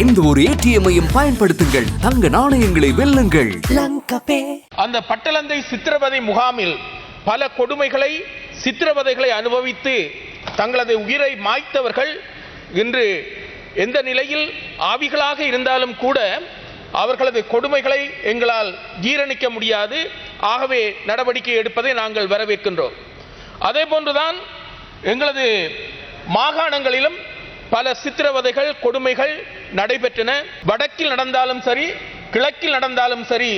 எந்த ஒரு ஏடிஎம்மையும் பயன்படுத்துங்கள். தங்க நாணயங்களை வெல்லுங்கள். அந்த பட்டளந்தை சித்திரவதை முகாமில் பல கொடுமைகளை சித்திரவதைகளை அனுபவித்து தங்களது உயிரை மாய்த்தவர்கள் இன்று எந்த நிலையில் ஆவிகளாக இருந்தாலும் கூட அவர்களது கொடுமைகளை எங்களால் ஜீரணிக்க முடியாது. ஆகவே நடவடிக்கை எடுப்பதை நாங்கள் வரவேற்கின்றோம். அதே போன்றுதான் எங்களது மாகாணங்களிலும் பல சித்திரவதைகள் கொடுமைகள் நடைபெற்றன. வடக்கில் நடந்தாலும் சரி கிழக்கில் நடந்தாலும் சரி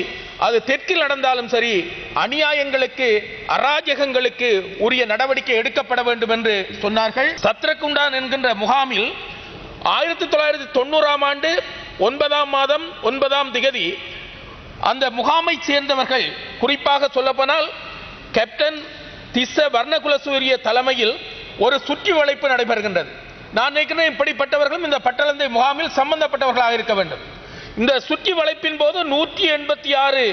அது தெற்கில் நடந்தாலும் சரி அநியாயங்களுக்கு அராஜகங்களுக்கு உரிய நடவடிக்கை எடுக்கப்பட வேண்டும் என்று சொன்னார்கள். சத்ரகுண்டான் என்கின்ற முகாமில் ஆயிரத்தி தொள்ளாயிரத்தி தொண்ணூறாம் ஆண்டு ஒன்பதாம் மாதம் ஒன்பதாம் திகதி அந்த முகாமை சேர்ந்தவர்கள் குறிப்பாக சொல்லப்போனால் கேப்டன் திச வர்ணகுலசூரிய தலைமையில் ஒரு சுற்றி வளைப்பு நடைபெறுகின்றது. நான் நினைக்கிறேன் இப்படிப்பட்டவர்களும் இந்த பட்டளந்தை முகாமில் சம்பந்தப்பட்டவர்களாக இருக்க வேண்டும். இந்த சுற்றி வளைப்பின் போது நூற்றி எண்பத்தி ஆறு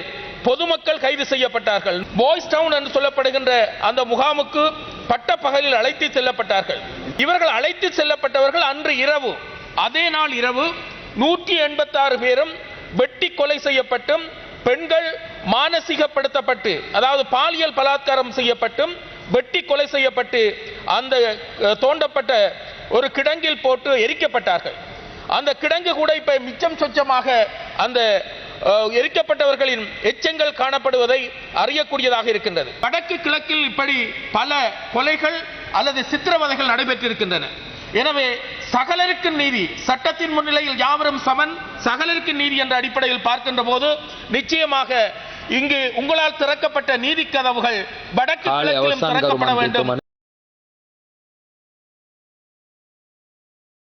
பொதுமக்கள் கைது செய்யப்பட்டார்கள். பாய்ஸ் டவுன் என்று சொல்லப்படுகின்ற அந்த முகாமுக்கு பட்ட பகலில் அழைத்து செல்லப்பட்டார்கள். இவர்கள் அழைத்து செல்லப்பட்டவர்கள் அன்று இரவு. அதே நாள் இரவு நூற்றி எண்பத்தாறு பேரும் வெட்டி கொலை செய்யப்பட்டும் பெண்கள் மானசீகப்படுத்தப்பட்டு அதாவது பாலியல் பலாத்காரம் செய்யப்பட்டும் வெட்டி கொலை செய்யப்பட்டு அந்த தோண்டப்பட்ட ஒரு கிடங்கில் போட்டு எரிக்கப்பட்டார்கள். அந்த கிடங்கு கூட இப்ப மிச்சம் சொச்சமாக அந்த எரிக்கப்பட்டவர்களின் எச்சங்கள் காணப்படுவதை அறியக்கூடியதாக இருக்கின்றது. வடக்கு கிழக்கில் இப்படி பல கொலைகள் அல்லது சித்திரவதைகள் நடைபெற்றிருக்கின்றன. எனவே சகலருக்கு நீதி சட்டத்தின் முன்னிலையில் யாவரும் சமன் சகலருக்கு நீதி என்ற அடிப்படையில் பார்க்கின்ற போது நிச்சயமாக இங்கு உங்களால் திறக்கப்பட்ட நீதி கதவுகள் வடக்கு கிழக்கிலும் திறக்கப்பட வேண்டும்.